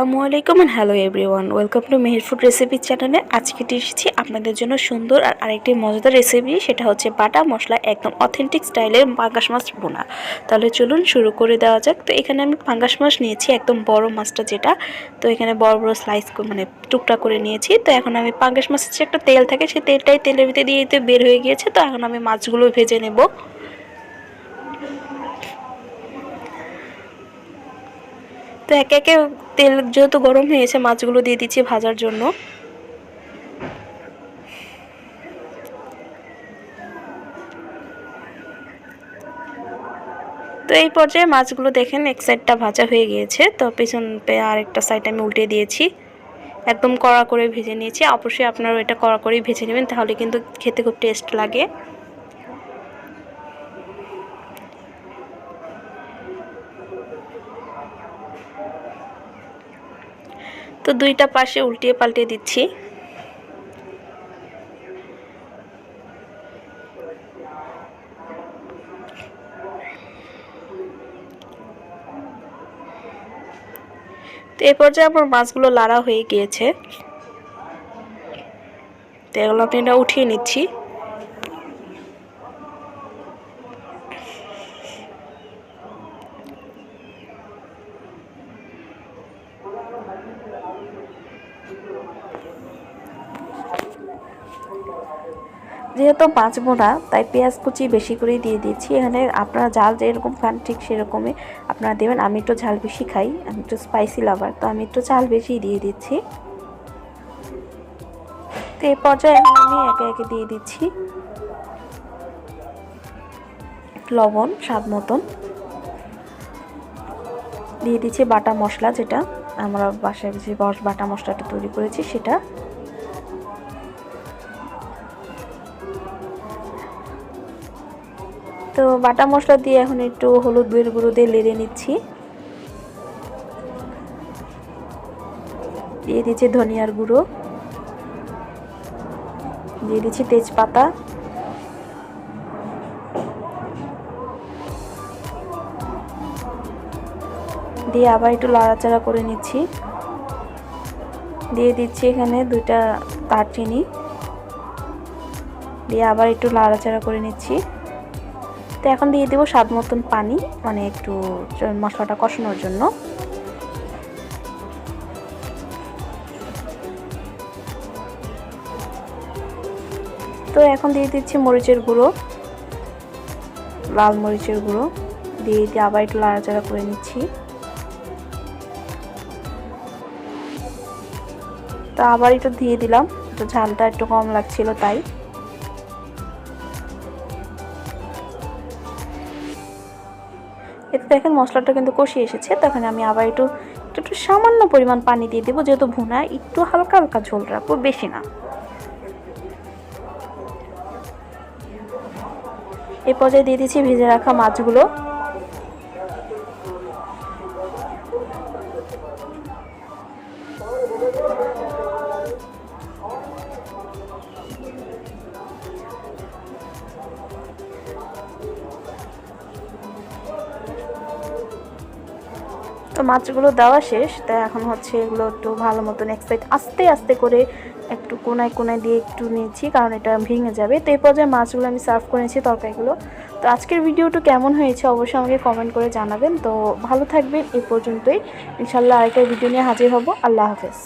আসসালামু আলাইকুম and hello everyone welcome to Meher food recipe চ্যানেলে আজকে এসেছি আপনাদের জন্য সুন্দর আর আরেকটি মজাদার রেসিপি সেটা হচ্ছে বাটা মশলা একদম অথেন্টিক স্টাইলের পাঙ্গাস মাছ বোনা তাহলে চলুন শুরু করে দেওয়া যাক। তো এখানে আমি পাঙ্গাস মাছ নিয়েছি, একদম বড় মাছটা যেটা। তো এখানে বড় বড় স্লাইস মানে টুকরা করে নিয়েছি। তো এখন আমি পাঙ্গাস মাছের যে একটা তেল থাকে, সেই তেলটাই তেলের ভিতরে দিয়ে দিতে বের হয়ে গিয়েছে। তো এখন আমি মাছগুলো ভেজে নেব। তো একে একে তেল যেহেতু গরম হয়েছে মাছগুলো দিয়ে দিচ্ছি ভাজার জন্য। তো এই পর্যায়ে মাছগুলো দেখেন, এক সাইডটা ভাজা হয়ে গিয়েছে। তো পেছন আরেকটা সাইড আমি উল্টে দিয়েছি। একদম কড়া করে ভেজে নিয়েছি। অবশ্যই আপনারা এটা কড়া করেই ভেজে নেবেন, তাহলে কিন্তু খেতে খুব টেস্ট লাগে। তো দুইটা পাশে উল্টিয়ে পাল্টে দিচ্ছি। তো এই পর্যায়ে আমার মাছগুলো লাড়া হয়ে গিয়েছে। তো এগুলো আপনি এটা উঠিয়ে নিচ্ছি। যেহেতু বাঁচবো না তাই পেঁয়াজ কুচি বেশি করেই দিয়ে দিয়েছি এখানে আপনারা ঝাল যেরকম খান, ঠিক সেরকমই আপনারা দেবেন। আমি একটু ঝাল বেশি খাই, আমি একটু স্পাইসি লাভার তো আমি একটু ঝাল বেশি দিয়ে দিচ্ছি। তো এই পর্যায়ে আমি একে একে দিয়ে দিচ্ছি। লবণ, স্বাদ মতন। দিয়ে দিচ্ছি বাটা মশলা যেটা আমরা বাসায় যে বাটা মশলাটা তৈরি করেছি সেটা। তো বাটা মশলা দিয়ে এখন একটু হলুদ বের গুঁড়ো দিয়ে লেড়ে নিচ্ছি। দিয়ে দিচ্ছি ধনিয়ার গুঁড়ো। দিয়ে দিচ্ছি তেজপাতা। দিয়ে আবার একটু লাড়াচাড়া করে নিচ্ছি। দিয়ে দিচ্ছি এখানে দুইটা দারচিনি। দিয়ে আবার একটু লাড়াচাড়া করে নিচ্ছি। তো এখন দিয়ে দেবো স্বাদ মতন পানি মানে একটু মশলাটা কষানোর জন্য। তো এখন দিয়ে দিচ্ছি মরিচের গুঁড়ো, লাল মরিচের গুঁড়ো। দিয়ে দিয়ে আবার একটু লাড়াচাড়া করে নিচ্ছি। তো আবার একটু দিয়ে দিলাম। তো ঝালটা একটু কম লাগছিল তাই। এতে দেখেন মশলাটা কিন্তু কষিয়ে এসেছে। তখন আমি আবার একটু একটু সামান্য পরিমাণ পানি দিয়ে দেবো। যেহেতু ভুনা, একটু হালকা হালকা ঝোল রাখব, বেশি না। এই পর্যায়ে দিয়ে দিচ্ছি ভেজে রাখা মাছগুলো। তো মাছগুলো দেওয়া শেষ তাই এখন হচ্ছে এগুলো একটু ভালো মতন এক সাইড আস্তে আস্তে করে একটু কোনায় কোনায় দিয়ে একটু নিয়েছি কারণ এটা ভেঙে যাবে। তো এই পর্যায়ে মাছগুলো আমি সার্ভ করেছি তরকারিগুলো। তো আজকের ভিডিওটা কেমন হয়েছে অবশ্যই আমাকে কমেন্ট করে জানাবেন। তো ভালো থাকবেন, এ পর্যন্তই। ইনশাল্লাহ আরেকটা ভিডিও নিয়ে হাজির হব। আল্লাহ হাফেজ।